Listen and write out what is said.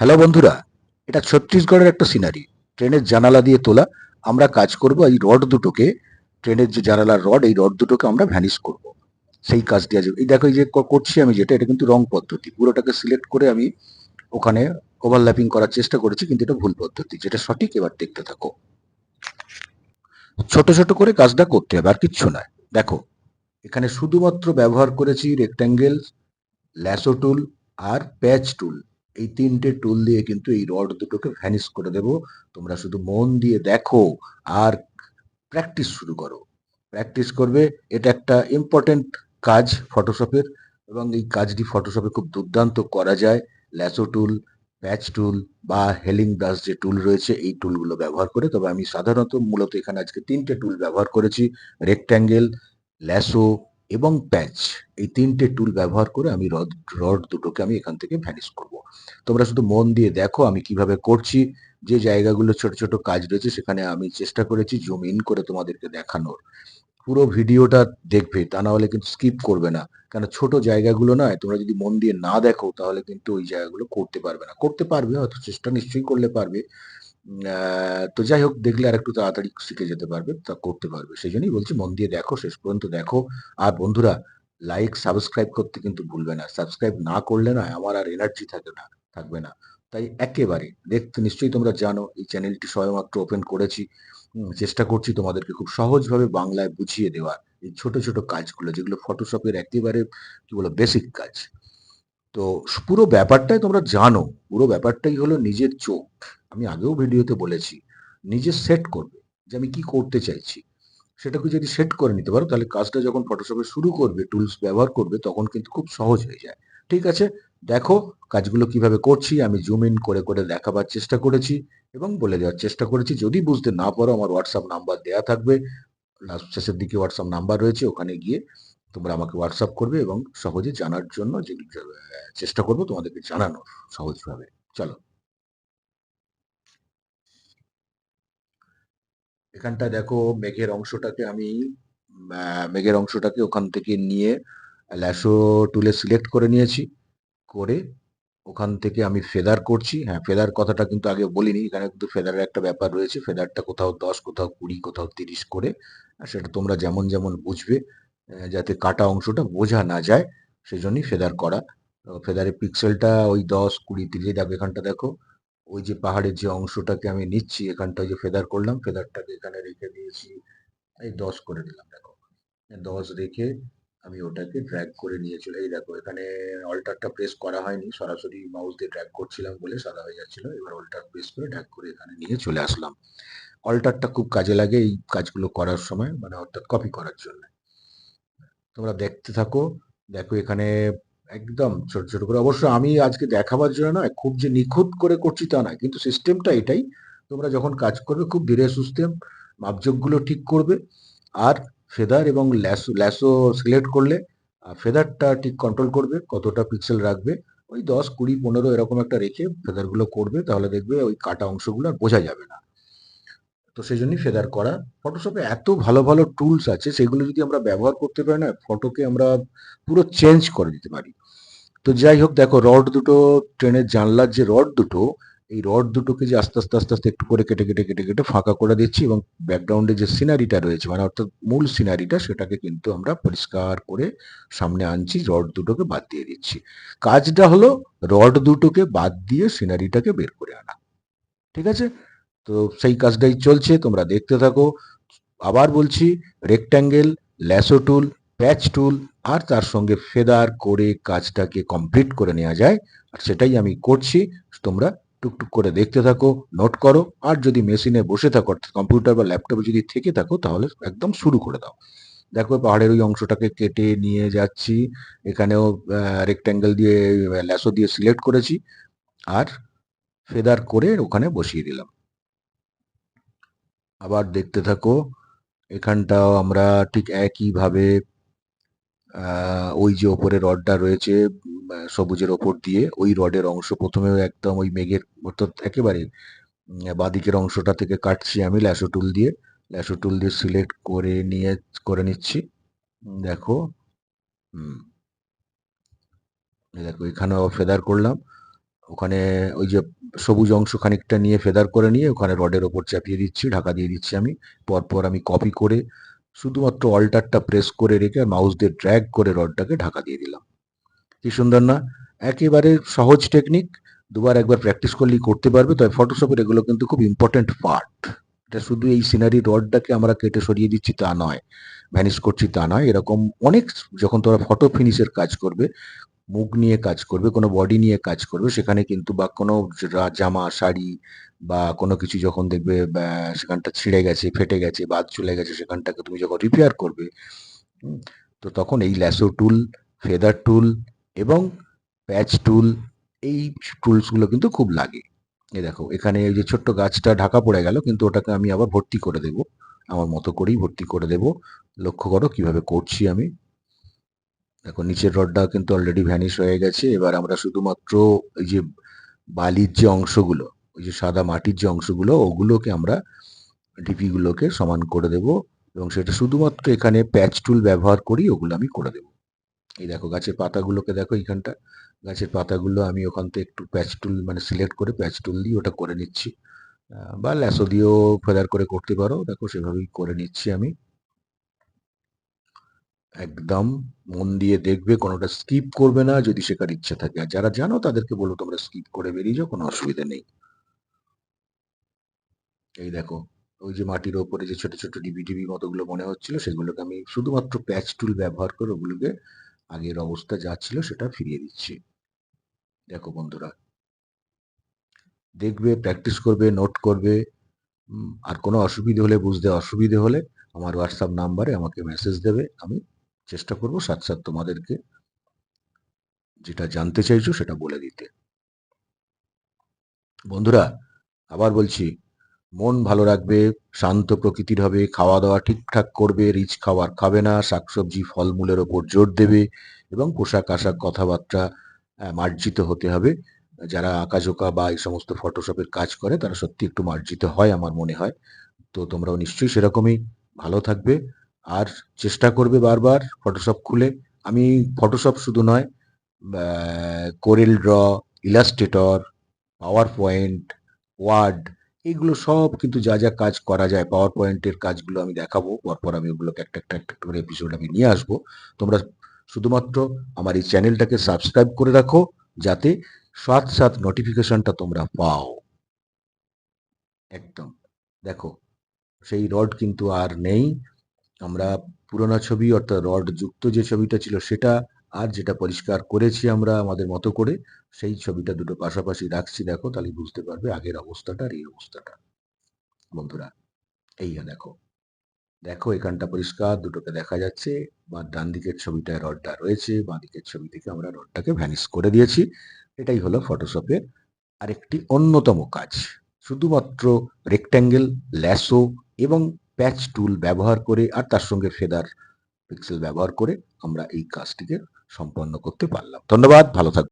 Hello বন্ধুরা, এটা ছত্তিশগড়ের একটা সিনারি ট্রেনের জানালা দিয়ে তোলা, আমরা কাজ করব এই রড দুটোকে, ট্রেনের যে জানালার রড, এই রড দুটোকে আমরা ভ্যানিশ করব। সেই কাজটি আজ, এই দেখো এই যে করছি আমি যেটা, এটা কিন্তু রং পদ্ধতি। পুরোটাকে সিলেক্ট করে আমি ওখানে ওভারল্যাপিং করার চেষ্টা করেছি, কিন্তু এটা ভুল পদ্ধতি। যেটা সঠিক, এবার দেখতে থাকো। ছোট ছোট করে কাজটা করতে হবে, আর কিচ্ছু নয়। দেখো, এখানে শুধুমাত্র ব্যবহার করেছি রেক্ট্যাঙ্গেল ল্যাসো টুল আর প্যাচ টুল এই তিনটে টুল দিয়ে কিন্তু এই রড দুটোকে ভ্যানিশ করে দেব। তোমরা শুধু মন দিয়ে দেখো আর প্র্যাকটিস শুরু করো। প্র্যাকটিস করবে, এটা একটা ইম্পর্টেন্ট কাজ ফটোশপের এবং এই কাজটি ফটোশপে খুব দুর্দান্ত করা যায়। ল্যাসো টুল প্যাচ টুল বা হেলিং ব্রাশ যে টুল রয়েছে, এই টুলগুলো ব্যবহার করে। তবে আমি সাধারণত মূলত এখানে আজকে তিনটে টুল ব্যবহার করেছি। রেক্ট্যাঙ্গেল ল্যাসো এবং প্যাচ এই তিনটে টুল ব্যবহার করে আমি রড রড দুটোকে আমি এখান থেকে ভ্যানিশ করব। তোমরা শুধু মন দিয়ে দেখো আমি কীভাবে করছি। যে জায়গাগুলো ছোট ছোট কাজ রয়েছে সেখানে আমি চেষ্টা করেছি জুম ইন করে তোমাদেরকে দেখানোর। পুরো ভিডিওটা দেখবে, তা না হলে কিন্তু স্কিপ করবে না। কেন ছোট জায়গাগুলো নয়, তোমরা যদি মন দিয়ে না দেখো তাহলে কিন্তু ওই জায়গাগুলো করতে পারবে না। করতে পারবে, হয়তো চেষ্টা নিশ্চয়ই করলে পারবে। তো যাই হোক, দেখলে আর একটু তাড়াতাড়ি শিখে যেতে পারবে, তা করতে পারবে। সেই জন্যই বলছি, মন দিয়ে দেখো, শেষ পর্যন্ত দেখো। আর বন্ধুরা লাইক সাবস্ক্রাইব করতে কিন্তু ভুলবে না। সাবস্ক্রাইব না করলে না আমার আর এনার্জি থাকে না, থাকবে না। তাই একেবারে দেখতে নিশ্চয়ই তোমরা জানো, এই চ্যানেলটি সবেমাত্র ওপেন করেছি। চেষ্টা করছি তোমাদেরকে খুব সহজভাবে বাংলায় বুঝিয়ে দেওয়ার। এই ছোট ছোট কাজগুলো, যেগুলো ফটোশপের একেবারে, কি বলো বেসিক কাজ। তো পুরো ব্যাপারটাই তোমরা জানো। পুরো ব্যাপারটাই হলো নিজের চোখ। আমি আগেও ভিডিওতে বলেছি, নিজে সেট করবে যে আমি কি করতে চাইছি। সেটাকে যদি সেট করে নিতে পারো, তাহলে কাজটা যখন ফটোশপে শুরু করবে টুলস ব্যবহার করবে, তখন কিন্তু খুব সহজ হয়ে যায়। ঠিক আছে? দেখো কাজগুলো কীভাবে করছি, আমি জুম ইন করে করে দেখাবার চেষ্টা করেছি এবং বলে দেওয়ার চেষ্টা করেছি। যদি বুঝতে না পারো, আমার হোয়াটসঅ্যাপ নাম্বার দেওয়া থাকবে। লাস্ট শেষের দিকে হোয়াটসঅ্যাপ নাম্বার রয়েছে, ওখানে গিয়ে তোমরা আমাকে হোয়াটসঅ্যাপ করবে এবং সহজে জানার জন্য যে, চেষ্টা করব তোমাদেরকে জানানোর সহজভাবে। চলো। এখানটা দেখো, মেঘের অংশটাকে আমি মেঘের অংশটাকে ওখান থেকে নিয়ে ল্যাশো টুলে সিলেক্ট করে নিয়েছি। করে ওখান থেকে আমি ফেদার করছি। হ্যাঁ ফেদার কথাটা কিন্তু আগে বলিনি। এখানে কিন্তু ফেদারের একটা ব্যাপার রয়েছে। ফেদারটা কোথাও দশ, কোথাও কুড়ি, কোথাও তিরিশ করে। সেটা তোমরা যেমন যেমন বুঝবে। যাতে কাটা অংশটা বোঝা না যায় সেই জন্যই ফেদার করা। ফেদারের পিক্সেলটা ওই দশ কুড়ি তিরিশ, দেখো এখানটা দেখো, ওই যে পাহাড়ের যে অংশটাকে আমি নিচ্ছি এখানটা যে ফেদার করলাম, ফেদারটাকে এখানে রেখে দিয়েছি, এই দশ করে দিলাম, দেখো। দশ রেখে আমি ওটাকে ড্র্যাগ করে নিয়ে চলে, এই দেখো, এখানে অল্টারটা প্রেস করা হয়নি, সরাসরি মাউস দিয়ে ড্র্যাগ করছিলাম বলে সাদা হয়ে যাচ্ছিল, এবার অল্টার প্রেস করে ড্র্যাগ করে এখানে নিয়ে চলে আসলাম। অল্টারটা খুব কাজে লাগে এই কাজগুলো করার সময় মানে অর্থাৎ কপি করার জন্য। তোমরা দেখতে থাকো। দেখো এখানে একদম ছোট ছোট করে। অবশ্য আমি আজকে দেখাবার জন্য নয়, খুব যে নিখুঁত করে করছি তা না কিন্তু সিস্টেমটা এটাই। তোমরা যখন কাজ করবে, খুব ধীরে সুস্থে মাপজোকগুলো ঠিক করবে। আর ফেদার এবং ল্যাসো ল্যাসো সিলেক্ট করলে ফেদারটা ঠিক কন্ট্রোল করবে, কতটা পিক্সেল রাখবে। ওই দশ, কুড়ি, পনেরো এরকম একটা রেখে ফেদারগুলো করবে, তাহলে দেখবে ওই কাটা অংশগুলো আর বোঝা যাবে না। তো সেই জন্যই ফেদার করা। ফটোশপে এত ভালো ভালো টুলস আছে, সেগুলো যদি আমরা ব্যবহার করতে পারি না ফটোকে আমরা পুরো চেঞ্জ করে দিতে পারি। তো যাই হোক, দেখো রড দুটো ট্রেনের জানলার যে রড দুটো, এই রড দুটোকে যে আস্তে আস্তে আস্তে আস্তে একটু করে কেটে কেটে কেটে কেটে ফাঁকা করে দিচ্ছি এবং ব্যাকগ্রাউন্ডে যে সিনারিটা রয়েছে মানে অর্থাৎ মূল সিনারিটা সেটাকে কিন্তু আমরা পরিষ্কার করে সামনে আনছি রড দুটোকে বাদ দিয়ে দিচ্ছি। কাজটা হলো রড দুটোকে বাদ দিয়ে সিনারিটাকে বের করে আনা। ঠিক আছে? তো সেই কাজটাই চলছে, তোমরা দেখতে থাকো। আবার বলছি রেক্ট্যাঙ্গেল ল্যাসো টুল প্যাচ টুল আর তার সঙ্গে ফেদার করে কাজটাকে কমপ্লিট করে নেওয়া যায়। আর সেটাই আমি করছি, তোমরা টুকটুক করে দেখতে থাকো নোট করো। আর যদি মেশিনে বসে থাকো কম্পিউটার বা ল্যাপটপে যদি থেকে থাকো, তাহলে একদম শুরু করে দাও। দেখো, পাহাড়ের ওই অংশটাকে কেটে নিয়ে যাচ্ছি। এখানেও রেক্ট্যাঙ্গেল দিয়ে ল্যাসো দিয়ে সিলেক্ট করেছি। আর ফেদার করে ওখানে বসিয়ে দিলাম। আবার দেখতে থাকো। এখানটাও আমরা ঠিক একইভাবে ওই যে ওপরে রডটা রয়েছে সবুজের ওপর দিয়ে, ওই রডের অংশ প্রথমে একদম ওই মেঘের অর্থাৎ একেবারে বাঁদিকের অংশটা থেকে কাটছি আমি ল্যাসো টুল দিয়ে। ল্যাসো টুল দিয়ে সিলেক্ট করে নিয়ে, করে নিচ্ছি। দেখো দেখো, এখানেও ফেদার করলাম। ওখানে ওই যে সবুজ অংশ খানিকটা নিয়ে ফেদার করে নিয়ে ওখানে রডের ওপর চাপিয়ে দিচ্ছি, ঢাকা দিয়ে দিচ্ছি আমি। পরপর আমি কপি করে শুধুমাত্র অল্টারটা প্রেস করে রেখে মাউস দিয়ে ড্র্যাগ করে রডটাকে ঢাকা দিয়ে দিলাম। কি সুন্দর না? একেবারে সহজ টেকনিক দুবার একবার প্র্যাকটিস করলেই করতে পারবে, তবে ফটোশপের এগুলো কিন্তু খুব ইম্পর্ট্যান্ট পার্ট এটা শুধু এই সিনারি রডটাকে আমরা কেটে সরিয়ে দিচ্ছি তা নয় ভ্যানিশ করছি তা নয়। এরকম অনেক, যখন তোমরা ফটো ফিনিশের কাজ করবে মুখ নিয়ে কাজ করবে, কোনো বডি নিয়ে কাজ করবে, সেখানে কিন্তু বা কোনো জামা, শাড়ি বা কোনো কিছু যখন দেখবে সেখানটা ছিঁড়ে গেছে, ফেটে গেছে বাদ চলে গেছে, সেখানটাকে তুমি যখন রিপেয়ার করবে তো তখন এই ল্যাসো টুল ফেদার টুল এবং প্যাচ টুল এই টুলসগুলো কিন্তু খুব লাগে। এ দেখো, এখানে এই যে ছোট্ট গাছটা ঢাকা পড়ে গেল, কিন্তু ওটাকে আমি আবার ভর্তি করে দেব। আমার মতো করেই ভর্তি করে দেব। লক্ষ্য করো কীভাবে করছি আমি। দেখো, নিচের রডটা কিন্তু অলরেডি ভ্যানিশ হয়ে গেছে। এবার আমরা শুধুমাত্র এই যে বালির যে অংশগুলো, ওই যে সাদা মাটির যে অংশগুলো, ওগুলোকে আমরা ডিপিগুলোকে সমান করে দেব এবং সেটা শুধুমাত্র এখানে প্যাচ টুল ব্যবহার করি, ওগুলো আমি করে দেব। এই দেখো, গাছের পাতাগুলোকে দেখো এখানটা গাছের পাতাগুলো আমি ওখান থেকে একটু প্যাচ টুল মানে সিলেক্ট করে প্যাচ টুল দিয়ে ওটা করে নিচ্ছি। বা ল্যাসো দিয়েও ফেদার করে করতে পারো। দেখো, সেভাবেই করে নিচ্ছি আমি। একদম মন দিয়ে দেখবে, কোনোটা স্কিপ করবে না যদি শেখার ইচ্ছা থাকে। আর যারা জানো তাদেরকে বলো তোমরা স্কিপ করে বেরিয়ে যাও, কোনো অসুবিধা নেই। এই দেখো, ওই যে মাটির ওপরে যে ছোট ছোট ডিবি ডিবি মতোগুলো মনে হচ্ছিল, সেগুলোকে আমি শুধুমাত্র প্যাচ টুল ব্যবহার করে ওগুলোকে আগের অবস্থা যা ছিল সেটা ফিরিয়ে দিচ্ছি। দেখো বন্ধুরা, দেখবে প্র্যাকটিস করবে নোট করবে আর কোনো অসুবিধে হলে, বুঝতে অসুবিধে হলে আমার হোয়াটসঅ্যাপ নাম্বারে আমাকে মেসেজ দেবে, আমি চেষ্টা করব সাথে সাথে তোমাদেরকে যেটা জানতে চাইছো সেটা বলে দিতে। বন্ধুরা, আবার বলছি, মন ভালো রাখবে, শান্ত প্রকৃতির হবে খাওয়া দাওয়া ঠিকঠাক করবে, রিচ খাবার খাবে না, শাকসবজি, ফলমূলের ওপর জোর দেবে এবং পোশাক আশাক কথাবার্তা মার্জিত হতে হবে। যারা আঁকাঝোঁকা বা এই সমস্ত ফটোশপের কাজ করে, তারা সত্যি একটু মার্জিত হয় আমার মনে হয়। তো তোমরাও নিশ্চয়ই সেরকমই ভালো থাকবে। আর চেষ্টা করবে বারবার ফটোশপ খুলে। আমি ফটোশপ শুধু নয় Corel Draw Illustrator PowerPoint Word এগুলো সব কিন্তু যা যা কাজ করা যায় পাওয়ার পয়েন্টের কাজগুলো আমি দেখাবো। পরপর আমি ওগুলোকে একটা একটা একটা করে এপিসোড আমি নিয়ে আসব। তোমরা শুধুমাত্র আমার এই চ্যানেলটাকে সাবস্ক্রাইব করে রাখো, যাতে সাত সাত নোটিফিকেশনটা তোমরা পাও। একদম। দেখো, সেই রড কিন্তু আর নেই। আমরা পুরোনো ছবি অর্থাৎ রড যুক্ত যে ছবিটা ছিল সেটা আর যেটা পরিষ্কার করেছি আমরা আমাদের মতো করে, সেই ছবিটা দুটো পাশাপাশি রাখছি, দেখো, তাহলে বুঝতে পারবে আগের অবস্থাটা আর এই অবস্থাটা। বন্ধুরা, এই দেখো দেখো এখানটা পরিষ্কার, দুটোকে দেখা যাচ্ছে, বা ডান দিকের ছবিটায় রডটা রয়েছে, বাঁ দিকের ছবি থেকে আমরা রডটাকে ভ্যানিশ করে দিয়েছি। এটাই হলো ফটোশপের আরেকটি অন্যতম কাজ, শুধুমাত্র রেক্ট্যাঙ্গেল ল্যাসো এবং প্যাচ টুল ব্যবহার করে আর তার সঙ্গে ফেদার পিক্সেল ব্যবহার করে আমরা এই কাজটিকে সম্পন্ন করতে পারলাম। ধন্যবাদ, ভালো থাকবেন।